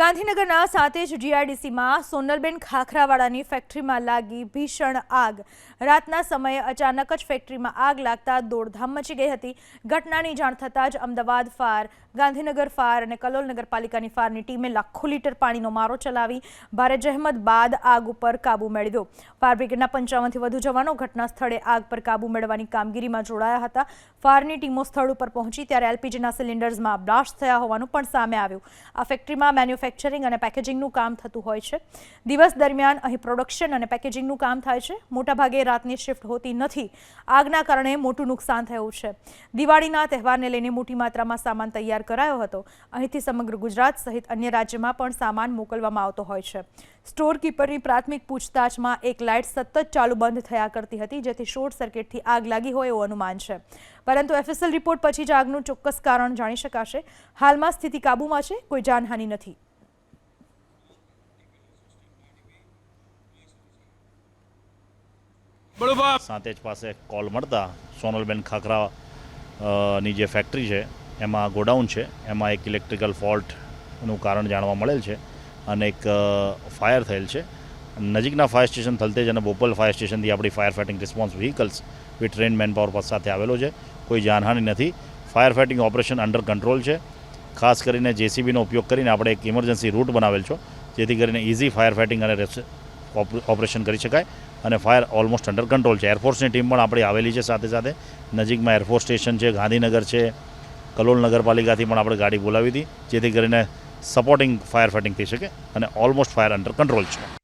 ગાંધીનગરના સાતેજ જીઆઈડીસીમાં સોનલબેન ખાખરાવાળાની ફેક્ટરીમાં લાગી ભીષણ આગ. રાતના સમયે અચાનક જ ફેક્ટરીમાં આગ લાગતા દોડધામ મચી ગઈ હતી. ઘટનાની જાણ થતાં જ અમદાવાદ ફાયર, ગાંધીનગર ફાયર અને કલોલ નગરપાલિકાની ફાયરની ટીમે લાખો લીટર પાણીનો મારો ચલાવી ભારે જહેમત બાદ આગ ઉપર કાબુ મેળવ્યો. ફાયર બ્રિગેડના પંચાવનથી વધુ જવાનો ઘટના સ્થળે આગ પર કાબુ મેળવવાની કામગીરીમાં જોડાયા હતા. ફાયરની ટીમો સ્થળ ઉપર પહોંચી ત્યારે એલપીજીના સિલિન્ડર્સમાં બ્લાસ્ટ થયા હોવાનું પણ સામે આવ્યું. આ ફેક્ટરીમાં મેન્યુફેક્ચરિંગ અને પેકેજિંગનું કામ થતું હોય છે. દિવસ દરમિયાન અહીં પ્રોડક્શન અને પેકેજિંગનું કામ થાય છે. મોટાભાગે રાતની શિફ્ટ હોતી નથી. આગના કારણે મોટું નુકસાન થયું છે. દિવાળીના તહેવારને લઈને મોટી માત્રામાં સામાન તૈયાર કરાયો હતો. અહીંથી સમગ્ર ગુજરાત સહિત અન્ય રાજ્યમાં પણ સામાન મોકલવામાં આવતો હોય છે. સ્ટોર કીપરની પ્રાથમિક પૂછતાછમાં એક લાઇટ સતત ચાલુ બંધ થયા કરતી હતી, જેથી શોર્ટ સર્કિટથી આગ લાગી હોય એવું અનુમાન છે. પરંતુ એફએસએલ રિપોર્ટ પછી જ આગનું ચોક્કસ કારણ જાણી શકાશે. હાલમાં સ્થિતિ કાબૂમાં છે, કોઈ જાનહાનિ નથી. સાંતેજ પાસે કોલ મળતા. સોનલબેન ખાખરા ની જે ફેક્ટરી છે, એમાં ગોડાઉન છે. એમાં એક ઇલેક્ટ્રિકલ ફોલ્ટનું કારણ જાણવા મળેલ છે અને એક ફાયર થયેલ છે. નજીકના ફાયર સ્ટેશન થલતેજ અને બોપલ ફાયર સ્ટેશનથી આપણી fire fighting response vehicles with train manpower સાથે આવેલો છે. કોઈ જાનહાનિ નથી. Fire fighting operation under control છે. ખાસ કરીને જેસીબીનો ઉપયોગ કરીને આપણે એક ઇમરજન્સી રૂટ બનાવેલ છે, જેથી કરીને ઇઝી ફાયર ફાઇટિંગ અને ઓપરેશન કરી શકાય. અને ફાયર ઓલમોસ્ટ અંડર કંટ્રોલ છે. એરફોર્સની ટીમ પણ આપણી આવેલી છે સાથે સાથે. નજીકમાં એરફોર્સ સ્ટેશન છે, ગાંધીનગર છે, કલોલ નગરપાલિકાથી પણ આપણે ગાડી બોલાવી હતી, જેથી કરીને સપોર્ટિંગ ફાયર ફાઇટિંગ થઈ શકે અને ઓલમોસ્ટ ફાયર અંડર કંટ્રોલ છે.